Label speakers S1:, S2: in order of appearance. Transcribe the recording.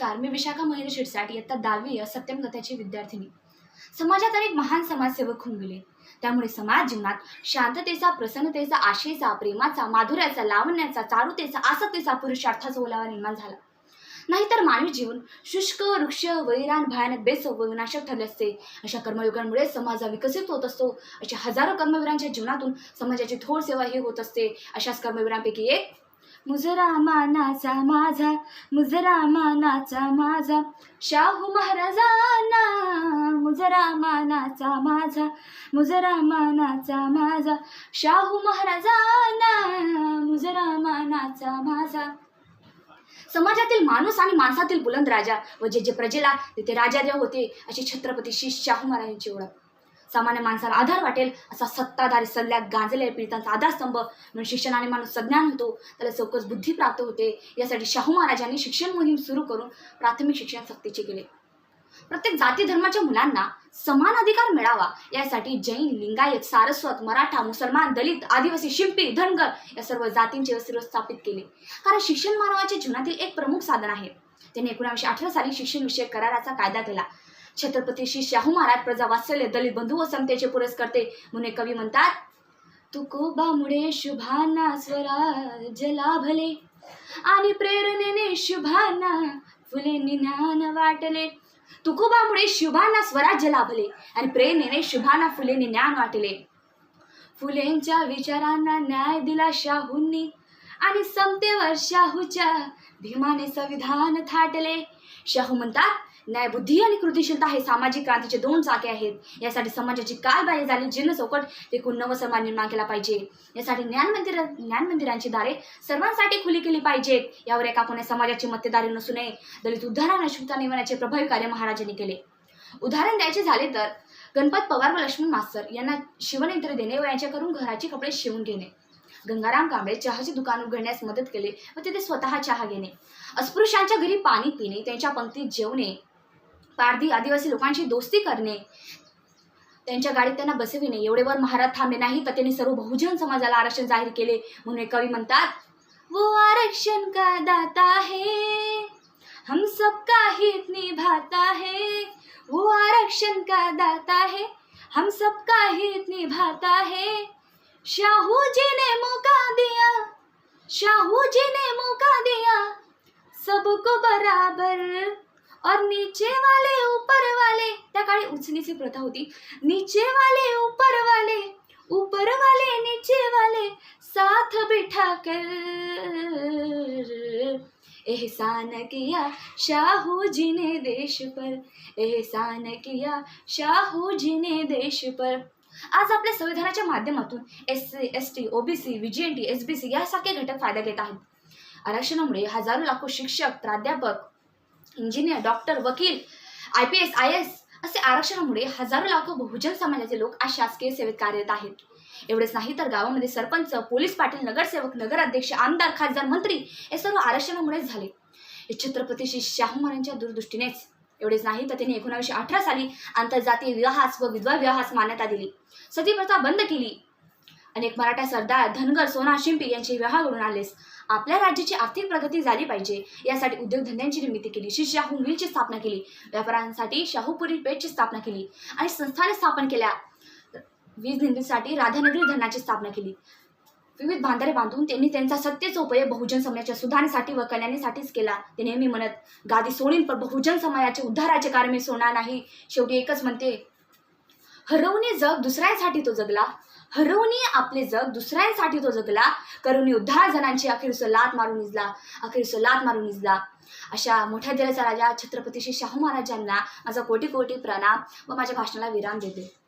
S1: नमस्कार मी विशाखा महेंद्र शिरसाट इयत्ता दहावी सत्यम कथाची विद्यार्थिनी. समाजात अनेक महान समाजसेवक होऊन गेले. त्यामुळे समाज जीवनात शांततेचा प्रसन्नतेचा आशेचा प्रेमाचा माधुर्याचा लावण्याचा चारुतेचा आसक्तीचा पुरुषार्थाचा ओलावा निर्माण झाला. नाहीतर मानवी जीवन शुष्क वृक्ष वैराण भयानक बेसव व विनाशक ठरले असते. अशा कर्मयोगांमुळे समाज हा विकसित होत असतो. अशा हजारो कर्मवीरांच्या जीवनातून समाजाची थोड सेवा ही होत असते. अशाच कर्मवीरांपैकी एक मुजरा मानाचा माझा मुजरा मानाचा माझा. शाहू महाराजांना मुजरा मानाचा माझा मुजरा मानाचा माझा. शाहू महाराजांना मुजरा मानाचा माझा. समाजातील माणूस आणि माणसातील बुलंद राजा व जे जे प्रजेला तिथे राजा जे होते अशी छत्रपती श्री शाहू महाराजांची ओळख. सामान्य माणसाला आधार वाटेल असा सत्ताधारी सल्ल्यात गाजलेल्या पीडितांचा आधारस्तंभ म्हणून शिक्षणाने माणूस सज्ञान होतो त्याला चौकस बुद्धी प्राप्त होते. यासाठी शाहू महाराजांनी शिक्षण मोहीम सुरू करून प्राथमिक शिक्षण सक्तीचे केले. प्रत्येक जाती धर्माच्या मुलांना समान अधिकार मिळावा यासाठी जैन लिंगायत सारस्वत मराठा मुसलमान दलित आदिवासी शिंपी धनगर या सर्व जातींचे वस्त्र स्थापित केले. कारण शिक्षण मानवाच्या जीवनातील एक प्रमुख साधन आहे. त्यांनी एकोणीसशे अठरा साली शिक्षण विषयक कराराचा कायदा केला. छत्रपती श्री शाहू महाराज प्रजा वात्सल्य दलित बंधू व समतेचे पुरस्कर्ते म्हणून कवी म्हणतात तुकोबामुळे शुभांना स्वराज लाभले आणि प्रेरणेने शुभांना फुले ज्ञान वाटले. तुकोबामुळे शुभांना स्वराज्य लाभले आणि प्रेरणेने शुभांना फुलेंनी ज्ञान वाटले. फुलेंच्या विचारांना न्याय दिला शाहूंनी आणि समतेवर शाहूच्या भीमाने संविधान थाटले. शाहू म्हणतात न्यायबुद्धी आणि कृतिशीलता हे सामाजिक क्रांतीचे दोन चाके आहेत. यासाठी समाजाची काय बाह्य झाली जीर्ण चौकट एकूण नवसन्मान निर्माण केला पाहिजे. यासाठी ज्ञान मंदिर ज्ञान मंदिरांची दारे सर्वांसाठी खुली केली पाहिजेत यावर एका कोण्या समाजाची मत्तेदारी नसू नये. दलित उद्धारण अशुभता निवडण्याचे प्रभावी कार्य महाराजांनी केले. उदाहरण द्यायचे झाले तर गणपत पवार व लक्ष्मण मास्तर यांना शिवनेत्र देणे व यांच्याकडून घराचे कपडे शिवून घेणे. गंगाराम कांबळे चहाचे दुकान उघडण्यास मदत केले व तिथे स्वतः चहा घेणे. अस्पृश्यांच्या घरी पाणी पिणे त्यांच्या पंक्तीत जेवणे पारधी आदिवासी लोकांशी दोस्ती करणे त्यांच्या गाडीत त्यांना बसविणे एवढे वर महाराज थांबले नाही तर त्यांनी सर्व बहुजन समाजाला आरक्षण जाहीर केले. म्हणून कवी म्हणतात वो आरक्षण का दाता है? हम सबका हित निभाता है? वो आरक्षण का दाता है? हम सबका हित निभाता है? शाहू जी ने मौका दिया शाहू जी ने मौका दिया सबको बराबर और नीचे वाले ऊपर वाले त्या काळी उचनीची प्रथा होती. नीचे वाले ऊपर वाले ऊपर वाले नीचे वाले साथ बिठा कर एहसान किया शाहू जी ने देश पर एहसान किया शाहू जी ने देश पर. आज आपल्या संविधानाच्या माध्यमातून S C S T OBC VJNT S B C यासारखे घटक फायदा घेत आहेत. आरक्षणामुळे हजारो लाखो शिक्षक प्राध्यापक इंजिनियर डॉक्टर वकील I P S I S असे आरक्षणामुळे हजारो लाखो बहुजन समाजाचे लोक आज शासकीय सेवेत कार्यरत आहेत. एवढेच नाही तर गावामध्ये सरपंच पोलीस पाटील नगरसेवक नगराध्यक्ष आमदार खासदार मंत्री हे सर्व आरक्षणामुळेच झाले. हे छत्रपती श्री शाहू महाराजांच्या दूरदृष्टीनेच. एवढेच नाही तर त्यांनी एकोणावीसशे अठरा साली आंतरजातीय विवाहास व विधवा विवाहास मान्यता दिली. सती प्रथा बंद केली. अनेक मराठा सरदार धनगर सोना शिंपी यांचे विवाह घडून आलेस आपल्या राज्याची आर्थिक प्रगती झाली पाहिजे. यासाठी उद्योगधंद्यांची निर्मिती केली. श्री शाहू मिलची स्थापना केली. व्यापाऱ्यांसाठी शाहूपुरी पेठची स्थापना केली. आणि संस्थाने स्थापन केल्या. वीज निर्मितीसाठी राधानगरी धरणाची स्थापना केली. विविध बांधारे बांधून त्यांनी त्यांचा सत्तेचा उपयोग बहुजन समाजाच्या सुधारणेसाठी व कल्याणीसाठीच केला. ते नेहमी म्हणत गादी सोडीन पण बहुजन समाजाचे उद्धाराचे कार्य मी सोडणार नाही. शेवटी एकच म्हणते हरवणे जग दुसऱ्यांसाठी तो जगला. हरवणी आपले जग दुसऱ्यांसाठी तो जगला. करुणी उद्धार जणांची अखेर लात मारून निजला. अखेर लात मारून निजला. अशा मोठ्या दिलाचा राजा छत्रपती श्री शाहू महाराजांना माझा कोटी कोटी प्रणाम व माझ्या भाषणाला विराम देते.